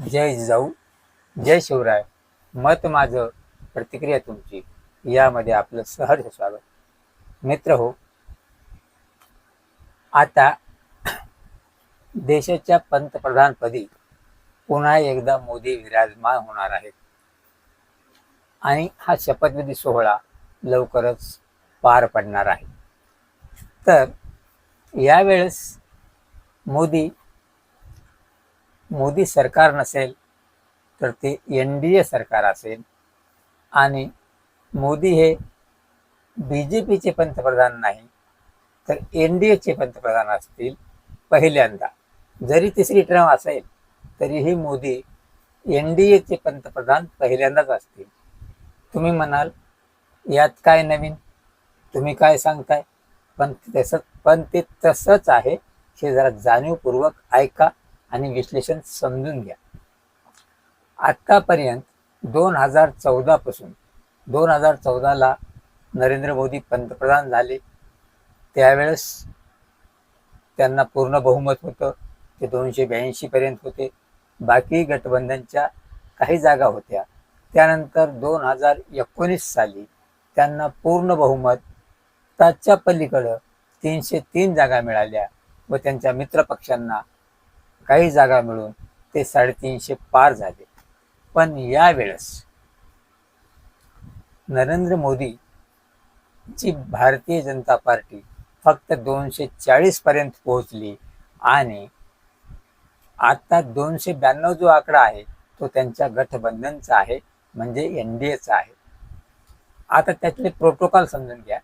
जय जाऊ जय शिवराय. मत माझं प्रतिक्रिया तुमची. यामध्ये आपलं सहर्ष स्वागत. मित्र हो आता देशाच्या पंतप्रधानपदी पुन्हा एकदा मोदी विराजमान होणार आहेत. आणि हा शपथविधी सोहळा लवकरच पार पडणार आहे. तर यावेळेस मोदी मोदी सरकार नसेल तर ते एन डी ए सरकार असेल. आणि मोदी हे बी जे पीचे पंतप्रधान नाही तर एन डी एचे पंतप्रधान असतील पहिल्यांदा. जरी तिसरी टर्म असेल तरीही मोदी एन डी एचे पंतप्रधान पहिल्यांदाच असतील. तुम्ही म्हणाल यात काय नवीन? तुम्ही काय सांगताय? पण तसं पण ते तसंच आहे. हे जरा जाणीवपूर्वक ऐका. आणि विश्लेषण समजून घ्या. आत्तापर्यंत दोन हजार चौदापासून दोन हजार चौदाला नरेंद्र मोदी पंतप्रधान झाले. त्यावेळेस त्यांना पूर्ण बहुमत होतं ते दोनशे ब्याऐंशीपर्यंत होते. बाकी गठबंधनच्या काही जागा होत्या. त्यानंतर दोन हजार एकोणीस साली त्यांना पूर्ण बहुमत त्याच्या पलीकडं तीनशे तीन जागा मिळाल्या व त्यांच्या मित्रपक्षांना काही जागा मिळून ते साडेतीनशे पार झाले. पण यावेळेस नरेंद्र मोदी ची भारतीय जनता पार्टी फक्त दोनशे चाळीस पर्यंत पोहोचली आणि आता दोनशे ब्याण्णव जो आकडा आहे तो त्यांच्या गठबंधनचा आहे म्हणजे एन डी एचा आहे. आता त्यातले प्रोटोकॉल समजून घ्या.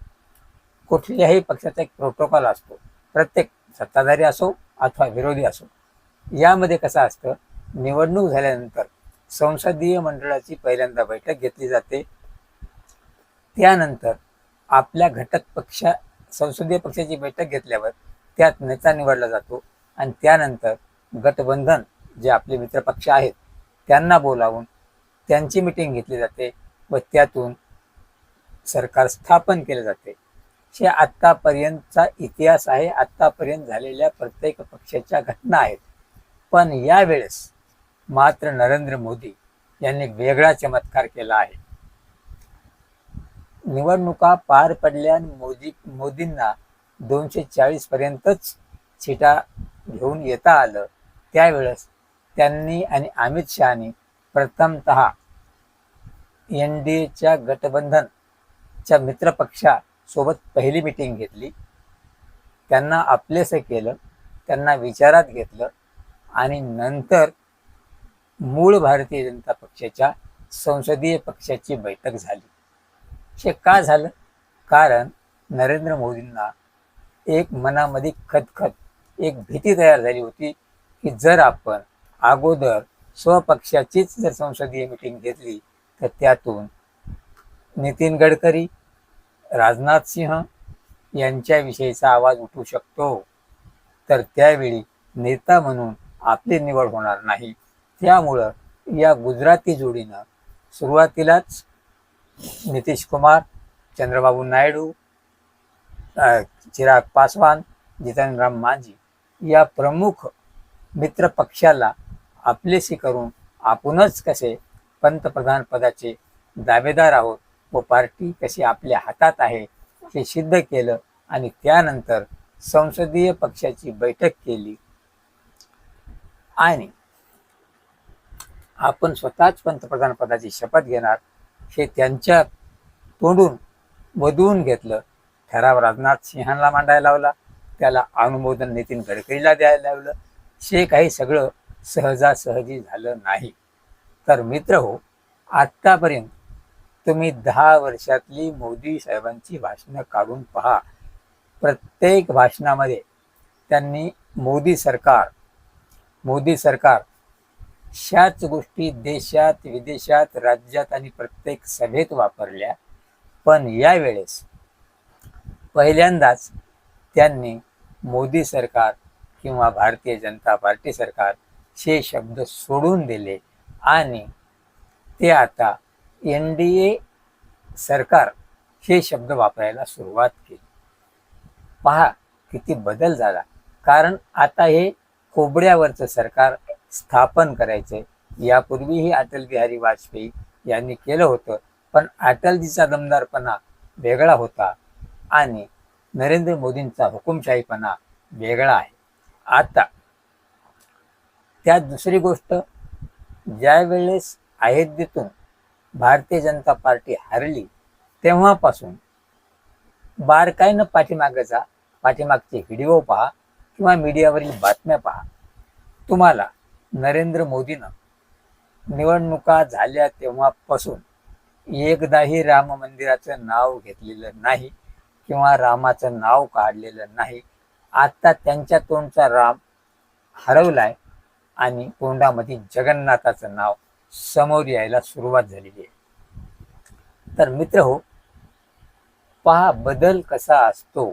कुठल्याही पक्षाचा एक प्रोटोकॉल असतो. प्रत्येक सत्ताधारी असो अथवा विरोधी असो. यामध्ये कसं असतं निवडणूक झाल्यानंतर संसदीय मंडळाची पहिल्यांदा बैठक घेतली जाते. त्यानंतर आपल्या घटक पक्षा संसदीय पक्षाची बैठक घेतल्यावर त्यात नेता निवडला जातो आणि त्यानंतर गठबंधन जे आपले मित्रपक्ष आहेत त्यांना बोलावून त्यांची मिटिंग घेतली जाते व त्यातून सरकार स्थापन केले जाते. हे आत्तापर्यंतचा इतिहास आहे आत्तापर्यंत झालेल्या प्रत्येक पक्षाच्या घटना आहेत. पण यावेळेस मात्र नरेंद्र मोदी यांनी वेगळा चमत्कार केला आहे. निवडणुका पार पडल्या मोदी मोदींना दोनशे चाळीस पर्यंतच सीटा घेऊन येता आलं. त्यावेळेस त्यांनी आणि अमित शहानी प्रथमत एन डी एच्या गटबंधनच्या मित्रपक्षासोबत पहिली मिटिंग घेतली. त्यांना आपलेसं केलं. त्यांना विचारात घेतलं. आणि नंतर मूळ भारतीय जनता पक्षाच्या संसदीय पक्षाची बैठक झाली. हे का झालं? कारण नरेंद्र मोदींना एक मनामध्ये खतखत एक भीती तयार झाली होती की जर आपण अगोदर स्वपक्षाचीच जर संसदीय मिटिंग घेतली तर त्यातून नितीन गडकरी राजनाथ सिंह यांच्याविषयीचा आवाज उठू शकतो. तर त्यावेळी नेता म्हणून आपली निवड होणार नाही. त्यामुळं या गुजराती जोडीनं सुरुवातीलाच नितीश कुमार चंद्रबाबू नायडू चिराग पासवान जितनराम मांझी या प्रमुख मित्र पक्षाला आपलेशी करून आपणच कसे पंतप्रधान पदाचे दावेदार आहोत व पार्टी कशी आपल्या हातात आहे हे सिद्ध केलं आणि त्यानंतर संसदीय पक्षाची बैठक केली. आणि आपण स्वतःच पंतप्रधान पदाची शपथ घेणार हे त्यांच्या तोंडून वधवून घेतलं. ठराव राजनाथ सिंहांना मांडायला लावला त्याला अनुमोदन नितीन गडकरीला द्यायला लावलं. हे काही सगळं सहजासहजी झालं नाही. तर मित्र हो आत्तापर्यंत तुम्ही दहा वर्षातली मोदी साहेबांची भाषणं काढून पहा. प्रत्येक भाषणामध्ये त्यांनी मोदी सरकार मोदी सरकार. ह्याच गोष्टी देशात विदेशात राज्यात आणि प्रत्येक सभेत वापरल्या. पण यावेळेस पहिल्यांदाच त्यांनी मोदी सरकार किंवा भारतीय जनता पार्टी सरकार हे शब्द सोडून दिले आणि ते आता एन डी ए सरकार हे शब्द वापरायला सुरुवात केली. पहा किती बदल झाला. कारण आता हे कोबड्यावरचं सरकार स्थापन करायचे यापूर्वीही अटल बिहारी वाजपेयी यांनी केलं होतं पण अटलजीचा दमदारपणा वेगळा होता आणि नरेंद्र मोदींचा हुकुमशाहीपणा वेगळा आहे. आता त्यात दुसरी गोष्ट ज्यावेळेस अयोध्येतून भारतीय जनता पार्टी हरली तेव्हापासून बारकाईनं पाठीमागचा पाठीमागचे व्हिडिओ पहा किंवा मीडियावरील बातम्या पहा. तुम्हाला नरेंद्र मोदीनं निवडणुका झाल्या तेव्हापासून एकदाही राम मंदिराचं नाव घेतलेलं नाही किंवा रामाचं नाव काढलेलं नाही. आत्ता त्यांच्या तोंडचा राम हरवलाय आणि तोंडामध्ये जगन्नाथाचं नाव समोर यायला सुरुवात झालेली आहे. तर मित्र हो पहा बदल कसा असतो.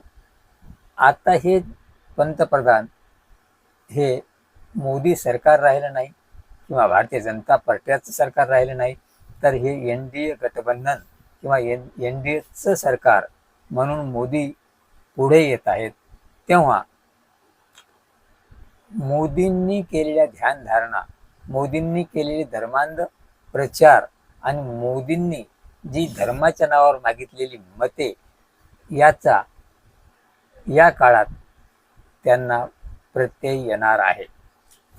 आता हे पंतप्रधान हे मोदी सरकार राहिलं नाही किंवा भारतीय जनता पार्टीचं सरकार राहिलं नाही तर हे एन डी ए गठबंधन किंवा एन एन डी एचं सरकार म्हणून मोदी पुढे येत आहेत तेव्हा मोदींनी केलेल्या ध्यानधारणा मोदींनी केलेले धर्मांध प्रचार आणि मोदींनी जी धर्माच्या नावावर मागितलेली मते याचा या काळात त्यांना प्रत्यय येणार आहे.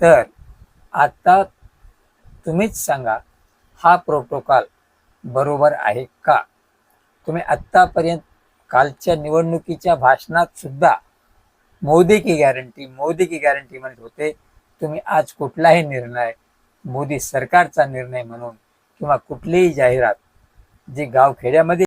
तर आता तुम्हीच सांगा हा प्रोटोकॉल बरोबर आहे का? तुम्ही आत्तापर्यंत कालच्या निवडणुकीच्या भाषणात सुद्धा मोदी की गॅरंटी मोदी की गॅरंटी म्हणत होते. तुम्ही आज कुठलाही निर्णय मोदी सरकारचा निर्णय म्हणून किंवा कुठलीही जाहिरात जी गावखेड्यामध्ये